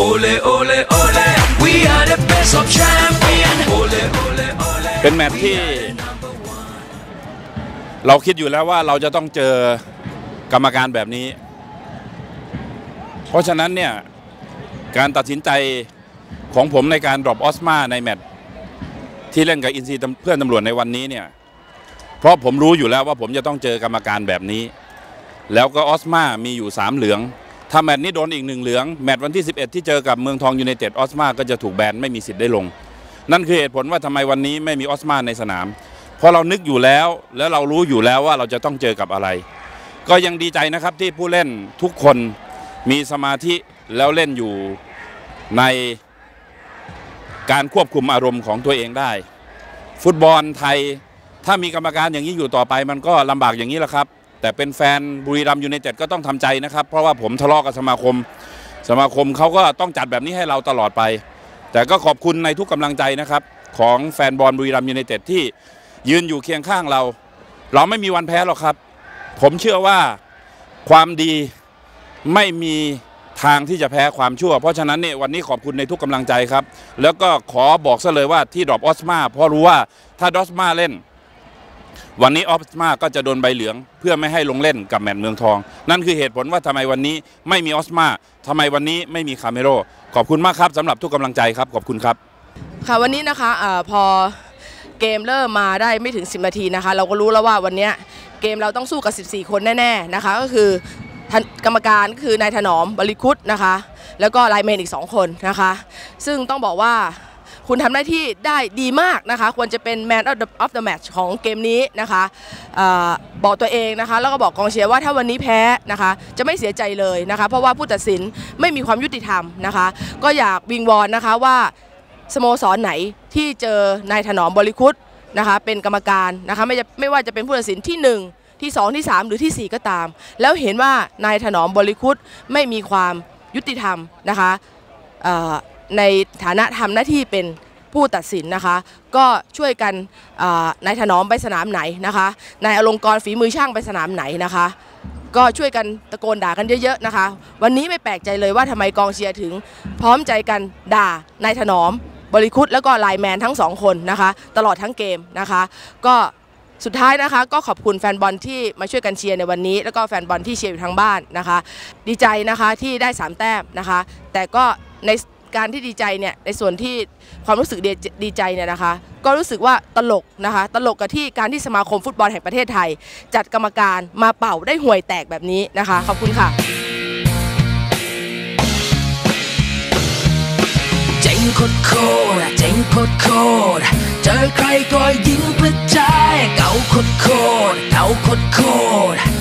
Ole, ole, ole, we are the best of champion. Ole, ole, ole. เป็นแมตช์ที่ เราคิดอยู่แล้วว่าเราจะต้องเจอกรรมการแบบนี้ เพราะฉะนั้นเนี่ย การตัดสินใจของผมในการดรอปออสมาในแมตช์ที่เล่นกับอินซีเพื่อนตำรวจในวันนี้เนี่ย เพราะผมรู้อยู่แล้วว่าผมจะต้องเจอกรรมการแบบนี้ แล้วก็ออสมามีอยู่3เหลือง ถ้าแมตช์นี้โดนอีกหนึ่งเหลือง แมตช์วันที่ 11 ที่เจอกับเมืองทองยูไนเต็ดออสมาก็จะถูกแบนไม่มีสิทธิ์ได้ลง นั่นคือเหตุผลว่าทำไมวันนี้ไม่มีออสมาในสนาม เพราะเรานึกอยู่แล้ว แล้วเรารู้อยู่แล้วว่าเราจะต้องเจอกับอะไร ก็ยังดีใจนะครับที่ผู้เล่นทุกคนมีสมาธิแล้วเล่นอยู่ในการควบคุมอารมณ์ของตัวเองได้ ฟุตบอลไทยถ้ามีกรรมการอย่างนี้อยู่ต่อไปมันก็ลำบากอย่างนี้แหละครับ แต่เป็นแฟนบุรีรัมยูไนเต็ดก็ต้องทำใจนะครับ เพราะว่าผมทะเลาะกับสมาคม สมาคมเขาก็ต้องจัดแบบนี้ให้เราตลอดไป แต่ก็ขอบคุณในทุกกำลังใจนะครับ ของแฟนบอลบุรีรัมยูไนเต็ดที่ยืนอยู่เคียงข้างเรา เราไม่มีวันแพ้หรอกครับ ผมเชื่อว่าความดีไม่มีทางที่จะแพ้ความชั่ว เพราะฉะนั้นเนี่ยวันนี้ขอบคุณในทุกกำลังใจครับ แล้วก็ขอบอกซะเลยว่าที่ดรอปออสมาเพราะรู้ว่าถ้าดอสมาเล่น วันนี้ออสมาก็จะโดนใบเหลืองเพื่อไม่ให้ลงเล่นกับแมตช์เมืองทอง นั่นคือเหตุผลว่าทำไมวันนี้ไม่มีออสมาทำไมวันนี้ไม่มีคาเมโรขอบคุณมากครับสำหรับทุกกำลังใจครับขอบคุณครับ ค่ะวันนี้นะคะอพอเกมเริ่มมาได้ไม่ถึง 10 นาทีนะคะ เราก็รู้แล้วว่าวันนี้เกมเราต้องสู้กับ 14 คนแน่ๆนะคะ ก็คือกรรมการก็คือนายถนอมบริคุตนะคะ แล้วก็ไลน์แมนอีก 2 คนนะคะ ซึ่งต้องบอกว่า คุณทำหน้าที่ได้ดีมากนะคะ ควรจะเป็น Man of the, of the Match ของเกมนี้นะคะออบอกตัวเองนะคะ แล้วก็บอกกองเชียร์ว่าถ้าวันนี้แพ้นะคะ จะไม่เสียใจเลยนะคะ เพราะว่าผู้ตัดสินไม่มีความยุติธรรมนะคะ ก็อยากวิงวอนนะคะว่าสโมสรไหนที่เจอนายถนอมบริคุตนะคะ เป็นกรรมการนะคะไม่จะไม่ว่าจะเป็นผู้ตัดสินที่ 1ที่ 2 ที่ 3 หรือที่ 4 ก็ตาม แล้วเห็นว่านายถนอมบริคุตไม่มีความยุติธรรมนะคะ ในฐานะทำหน้าที่เป็นผู้ตัดสินนะคะ ก็ช่วยกันนายถนอมไปสนามไหนนะคะนายอลงกรณ์ฝีมือช่างไปสนามไหนนะคะ ก็ช่วยกันตะโกนด่ากันเยอะๆนะคะ วันนี้ไม่แปลกใจเลยว่าทำไมกองเชียร์ถึง พร้อมใจกันด่านายถนอม บริคุตแล้วก็ไลแมนทั้งสองคนนะคะ ตลอดทั้งเกมนะคะ ก็สุดท้ายนะคะก็ขอบคุณแฟนบอลที่มาช่วยกันเชียร์ในวันนี้ แล้วก็แฟนบอลที่เชียร์อยู่ทางบ้านนะคะ ดีใจนะคะที่ได้สามแต้มนะคะ แต่ก็ใน การที่ดีใจเนี่ยในส่วนที่ความรู้สึกดีดใจเนี่ยนะคะ ก็รู้สึกว่าตลกนะคะ ตลกกับที่การที่สมาคมฟุตบอลแห่งประเทศไทย จัดกรรมการมาเป่าได้ห่วยแตกแบบนี้นะคะ ขอบคุณค่ะ เจ๋งโคตรโคตรเจ๋งโคตรโคตรเจอใครก็ยิงกระจายเก่าโคตรโคตรเก่าโคตรโคตร